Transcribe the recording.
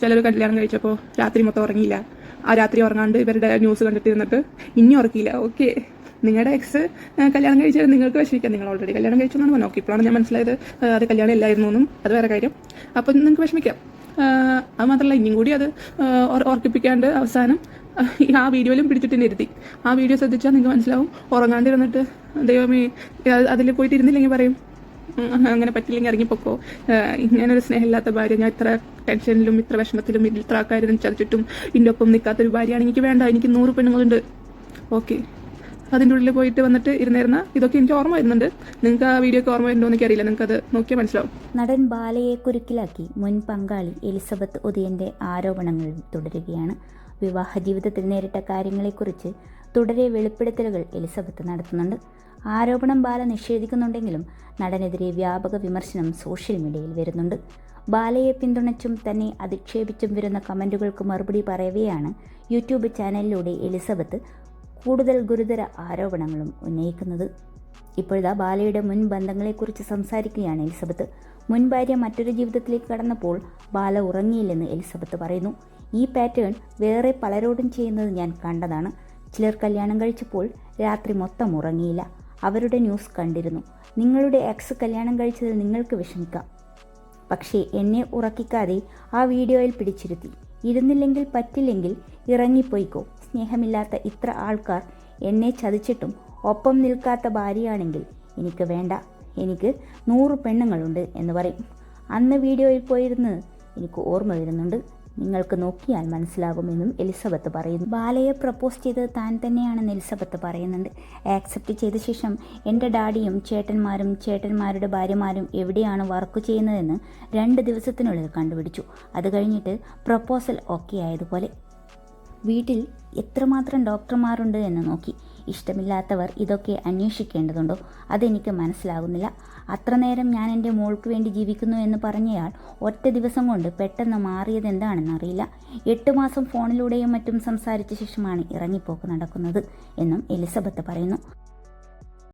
ചിലർ കല്യാണം കഴിച്ചപ്പോൾ രാത്രി മൊത്തം ഉറങ്ങിയില്ല. ആ രാത്രി ഉറങ്ങാണ്ട് ഇവരുടെ ന്യൂസ് കണ്ടിട്ടിരുന്നിട്ട് ഇനി ഉറക്കിയില്ല. ഓക്കെ നിങ്ങളുടെ എക്സ് കല്യാണം കഴിച്ചാൽ നിങ്ങൾക്ക് വിഷമിക്കാം. നിങ്ങൾ ഓൾറെഡി കല്യാണം കഴിച്ചു എന്നാണ് പറഞ്ഞത്. ഓക്കെ ഇപ്പോഴാണ് ഞാൻ മനസ്സിലായത് അത് കല്യാണം ഇല്ലായിരുന്നു എന്നും. അത് വേറെ കാര്യം. അപ്പം നിങ്ങൾക്ക് വിഷമിക്കാം. അത് മാത്രമല്ല ഇനിയും കൂടി അത് ഓർക്കിപ്പിക്കാണ്ട് അവസാനം ആ, വീഡിയോയിലും പിടിച്ചിട്ട് ഇരുത്തി. ആ വീഡിയോ ശ്രദ്ധിച്ചാൽ നിങ്ങൾക്ക് മനസ്സിലാവും. ഉറങ്ങാണ്ടിരുന്നിട്ട് ദൈവമേ അതിൽ പോയിട്ട് ഇരുന്നില്ലെങ്കിൽ പറയും അങ്ങനെ പറ്റില്ലെങ്കിൽ ഇറങ്ങിപ്പോക്കോ. ഇങ്ങനൊരു സ്നേഹമില്ലാത്ത ഭാര്യ. ഞാൻ ഇത്ര ടെൻഷനിലും ഇത്ര വിഷമത്തിലും ഇത്ര ആൾക്കാരും ചതിച്ചിട്ടും ഇതിന്റെ ഒപ്പം നിൽക്കാത്തൊരു ഭാര്യയാണ്. എനിക്ക് വേണ്ട എനിക്ക് നൂറ് പെണ്ണുങ്ങളുണ്ട്. ഓക്കെ. അതിന്റെ ഉള്ളിൽ പോയിട്ട് വന്നിട്ട് ഇരുന്നിരുന്ന ഇതൊക്കെ എനിക്ക് ഓർമ്മ വരുന്നുണ്ട്. നിങ്ങൾക്ക് ആ വീഡിയോ ഒക്കെ ഓർമ്മ വരുന്നുണ്ടോ എന്ന് എനിക്കറിയില്ല നിങ്ങൾക്ക് അത് നോക്കിയാൽ മനസ്സിലാവും. നടൻ ബാലയെ കുരുക്കിലാക്കി മുൻ പങ്കാളി എലിസബത്ത് ഉദയന്റെ ആരോപണങ്ങൾ തുടരുകയാണ്. വിവാഹ ജീവിതത്തിൽ നേരിട്ട കാര്യങ്ങളെക്കുറിച്ച് തുടരെ വെളിപ്പെടുത്തലുകൾ എലിസബത്ത് നടത്തുന്നുണ്ട്. ആരോപണം ബാല നിഷേധിക്കുന്നുണ്ടെങ്കിലും നടനെതിരെ വ്യാപക വിമർശനം സോഷ്യൽ മീഡിയയിൽ വരുന്നുണ്ട്. ബാലയെ പിന്തുണച്ചും തന്നെ അധിക്ഷേപിച്ചും വരുന്ന കമന്റുകൾക്ക് മറുപടി പറയവെയാണ് യൂട്യൂബ് ചാനലിലൂടെ എലിസബത്ത് കൂടുതൽ ഗുരുതര ആരോപണങ്ങളും ഉന്നയിക്കുന്നത്. ഇപ്പോഴത്തെ ബാലയുടെ മുൻ ബന്ധങ്ങളെക്കുറിച്ച് സംസാരിക്കുകയാണ് എലിസബത്ത്. മുൻ ഭാര്യ മറ്റൊരു ജീവിതത്തിലേക്ക് കടന്നപ്പോൾ ബാല ഉറങ്ങിയില്ലെന്ന് എലിസബത്ത് പറയുന്നു. ഈ പാറ്റേൺ വേറെ പലരോടും ചെയ്യുന്നത് ഞാൻ കണ്ടതാണ്. ചിലർ കല്യാണം കഴിച്ചപ്പോൾ രാത്രി മൊത്തം ഉറങ്ങിയില്ല. അവരുടെ ന്യൂസ് കണ്ടിരുന്നു. നിങ്ങളുടെ എക്സ് കല്യാണം കഴിച്ചതിൽ നിങ്ങൾക്ക് വിഷമിക്കാം. പക്ഷേ എന്നെ ഉറക്കിക്കാതെ ആ വീഡിയോയിൽ പിടിച്ചിരുത്തി. ഇരുന്നില്ലെങ്കിൽ പറ്റില്ലെങ്കിൽ ഇറങ്ങിപ്പോയിക്കോ. സ്നേഹമില്ലാത്ത ഇത്ര ആൾക്കാർ എന്നെ ചതിച്ചിട്ടും ഒപ്പം നിൽക്കാത്ത ഭാര്യയാണെങ്കിൽ എനിക്ക് വേണ്ട. എനിക്ക് നൂറ് പെണ്ണുങ്ങളുണ്ട് എന്ന് പറയും. അന്ന് വീഡിയോയിൽ പോയിരുന്ന് എനിക്ക് ഓർമ്മ വരുന്നുണ്ട്. നിങ്ങൾക്ക് നോക്കിയാൽ മനസ്സിലാകുമെന്നും എലിസബത്ത് പറയുന്നു. ബാലയെ പ്രപ്പോസ് ചെയ്തത് താൻ തന്നെയാണെന്ന് എലിസബത്ത് പറയുന്നുണ്ട്. ആക്സെപ്റ്റ് ചെയ്ത ശേഷം എന്റെ ഡാഡിയും ചേട്ടന്മാരും ചേട്ടന്മാരുടെ ഭാര്യമാരും എവിടെയാണ് വർക്ക് ചെയ്യുന്നതെന്ന് രണ്ട് ദിവസത്തിനുള്ളിൽ കണ്ടുപിടിച്ചു. അത് കഴിഞ്ഞിട്ട് പ്രപ്പോസൽ ഓക്കെ ആയതുപോലെ വീട്ടിൽ എത്രമാത്രം ഡോക്ടർമാരുണ്ട് എന്ന് നോക്കി. ഇഷ്ടമില്ലാത്തവർ ഇതൊക്കെ അന്വേഷിക്കേണ്ടതുണ്ടോ? അതെനിക്ക് മനസ്സിലാകുന്നില്ല അത്ര നേരം ഞാൻ എന്റെ മോൾക്ക് വേണ്ടി ജീവിക്കുന്നു എന്ന് പറഞ്ഞയാൾ ഒറ്റ ദിവസം കൊണ്ട് പെട്ടെന്ന് മാറിയത് എന്താണെന്നറിയില്ല എട്ട് മാസം ഫോണിലൂടെയും മറ്റും സംസാരിച്ച ശേഷമാണ് ഇറങ്ങിപ്പോക്ക് നടക്കുന്നത് എന്നും എലിസബത്ത് പറയുന്നു.